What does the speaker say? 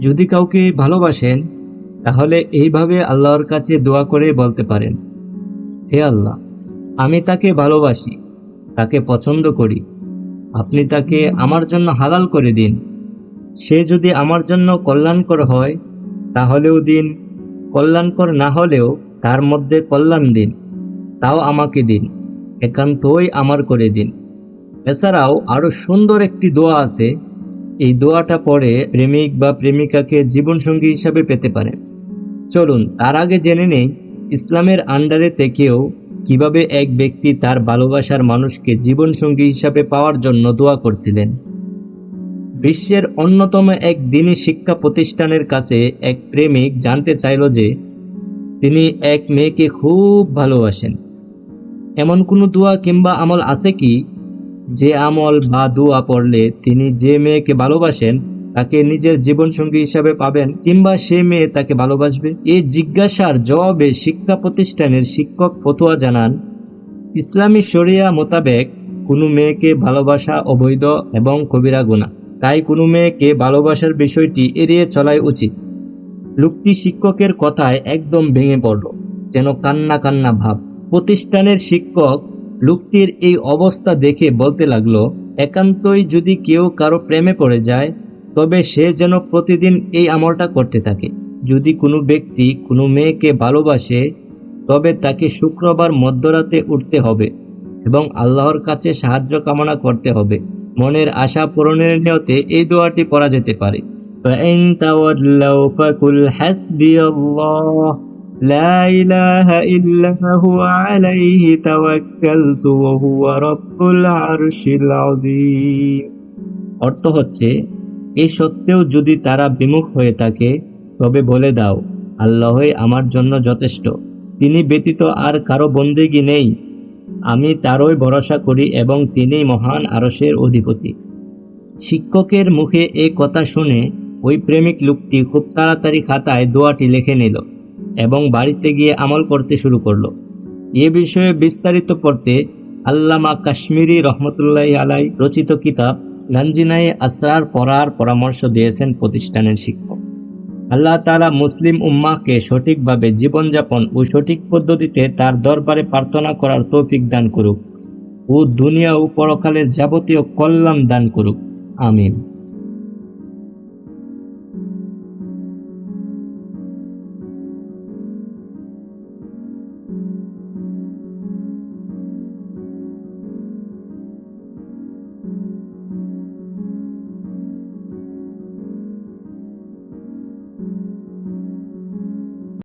যদি কাউকে ভালোবাসেন, তাহলে এইভাবে আল্লাহর কাছে দোয়া করে বলতে পারেন, হে আল্লাহ, আমি তাকে ভালোবাসি, তাকে পছন্দ করি। আপনি তাকে আমার জন্য হালাল করে দিন। সে যদি আমার জন্য কল্যাণকর হয়, তাহলেও দিন। কল্যাণকর না হলেও তার মধ্যে কল্যাণ দিন। তাও আমাকে দিন, একান্তই আমার করে দিন। এছাড়াও আরও সুন্দর একটি দোয়া আছে এই দোয়াটা পরে প্রেমিক বা প্রেমিকাকে জীবনসঙ্গী হিসাবে পেতে পারেন চলুন, তার আগে জেনে নেই, ইসলামের আন্ডারে থেকেও কীভাবে এক ব্যক্তি তার ভালোবাসার মানুষকে জীবনসঙ্গী হিসাবে পাওয়ার জন্য দোয়া করছিলেন। বিশ্বের অন্যতম এক দিনী শিক্ষা প্রতিষ্ঠানের কাছে এক প্রেমিক জানতে চাইল যে, তিনি এক মেয়েকে খুব ভালোবাসেন। এমন কোনো দোয়া কিংবা আমল আছে কি? যে আমল বা দোয়া পড়লে তিনি যে মেয়েকে ভালোবাসেন, তাকে নিজের জীবনসঙ্গী হিসাবে পাবেন কিংবা সে মেয়ে তাকে ভালোবাসবে। এই জিজ্ঞাসার জবাবে শিক্ষা প্রতিষ্ঠানের শিক্ষক ফতোয়া জানান, ইসলামী শরিয়া মোতাবেক কোনো মেয়েকে ভালোবাসা অবৈধ এবং কবিরা গুণা তাই কোনো মেয়েকে ভালোবাসার বিষয়টি এড়িয়ে চলাই উচিত। লোকটি শিক্ষকের কথায় একদম ভেঙে পড়ল, যেন কান্না কান্না ভাব। প্রতিষ্ঠানের শিক্ষক লোকটির এই অবস্থা দেখে বলতে লাগলো একান্তই যদি কেউ কারো প্রেমে পড়ে যায় তবে সে যেন প্রতিদিন এই আমলটা করতে থাকে যদি কোনো ব্যক্তি কোনো মেয়েকে ভালোবাসে তবে তাকে শুক্রবার মধ্যরাতে উঠতে হবে এবং আল্লাহর কাছে সাহায্য কামনা করতে হবে মনের আশা পূরণের নিয়তে এই দোয়াটি পড়া যেতে পারে فإن تولوا فقل حسبي الله لا إله إلا هو عليه توكلت وهو رب العرش العظيم অর্থ হচ্ছে এই সত্ত্বেও যদি তারা বিমুখ হয়ে থাকে তবে বলে দাও আল্লাহই আমার জন্য যথেষ্ট তিনি ব্যতীত আর কারো বন্দেগী নেই আমি তারই ভরসা করি এবং তিনিই মহান আরসের অধিপতি শিক্ষকের মুখে এই কথা শুনে ওই প্রেমিক লোকটি খুব তাড়াতাড়ি খাতায় দোয়াটি লিখে নিল এবং বাড়িতে গিয়ে আমল করতে শুরু করল। এ বিষয়ে বিস্তারিত পড়তে আল্লামা কাশ্মীরি রহমতুল্লাহ আলাই রচিত কিতাব লাঞ্জিনাই আসরার পড়ার পরামর্শ দিয়েছেন প্রতিষ্ঠানের শিক্ষক। আল্লাহ তাআলা মুসলিম উম্মাহকে সঠিকভাবে জীবনযাপন ও সঠিক পদ্ধতিতে তার দরবারে প্রার্থনা করার তৌফিক দান করুক ও দুনিয়া ও পরকালের যাবতীয় কল্যাণ দান করুক। আমিন।